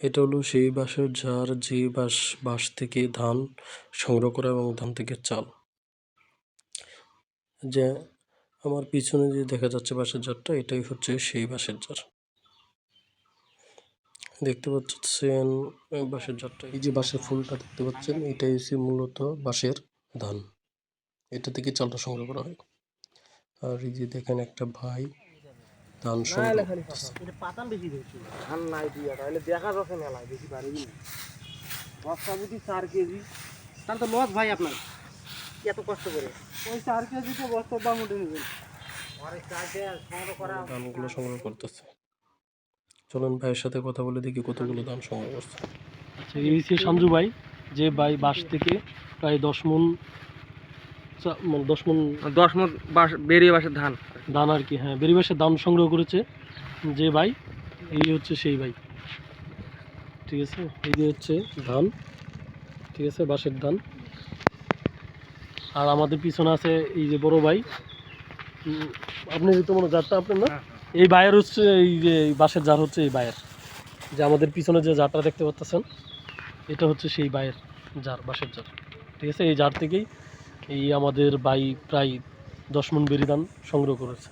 এটা হলো সেই বাঁশের ঝাড় যে বাঁশ বাঁশ থেকে ধান সংগ্রহ করা এবং ধান থেকে চাল। যে আমার পিছনে যে দেখা যাচ্ছে বাঁশের ঝাড়টা, এটাই হচ্ছে সেই বাঁশের ঝাড়। দেখতে পাচ্ছেন বাঁশের ঝাড়টা। এই যে বাঁশের ফুলটা দেখতে পাচ্ছেন, এটাই হচ্ছে মূলত বাঁশের ধান। এটা থেকে চালটা সংগ্রহ করা হয়। আর এই যে দেখেন একটা ভাই ধান সংগ্রহ পাতান বেশি ধান নাই দিয়া তাহলে দেখা যাচ্ছে মেলায় বেশি পারবি না। বস্তা বুঝি চার কেজি। তাহলে তো লস ভাই আপনার। এত কষ্ট করে? ওই চার কেজিতে বস্তার দাম উঠে নেবেন ধানগুলো সংগ্রহ করতেছে। চলুন ভাইয়ের সাথে কথা বলে দেখি কতগুলো ধান সংগ্রহ করছে। আচ্ছা এই হচ্ছে সঞ্জু ভাই যে ভাই বাস থেকে প্রায় দশ মন মানে দশ মন দশ মন বাস বেরিয়ে বাসের ধান। দান আর কি হ্যাঁ বেরি বাঁশের দান সংগ্রহ করেছে যে ভাই এই হচ্ছে সেই ভাই। ঠিক আছে? এই যে হচ্ছে ধান ঠিক আছে বাঁশের ধান। আর আমাদের পিছনে আছে এই যে বড় ভাই। আপনি তো মনে জারটা আপনার না? এই ভাইয়ের হচ্ছে এই যে বাঁশের জার হচ্ছে এই বায়ের যে আমাদের পিছনে যে জারটা দেখতে পাচ্ছেন এটা হচ্ছে সেই ভাইয়ের জার বাঁশের জার ঠিক আছে? এই জার থেকেই এই আমাদের বাই প্রায় দশ মন বেরি ধান সংগ্রহ করেছে।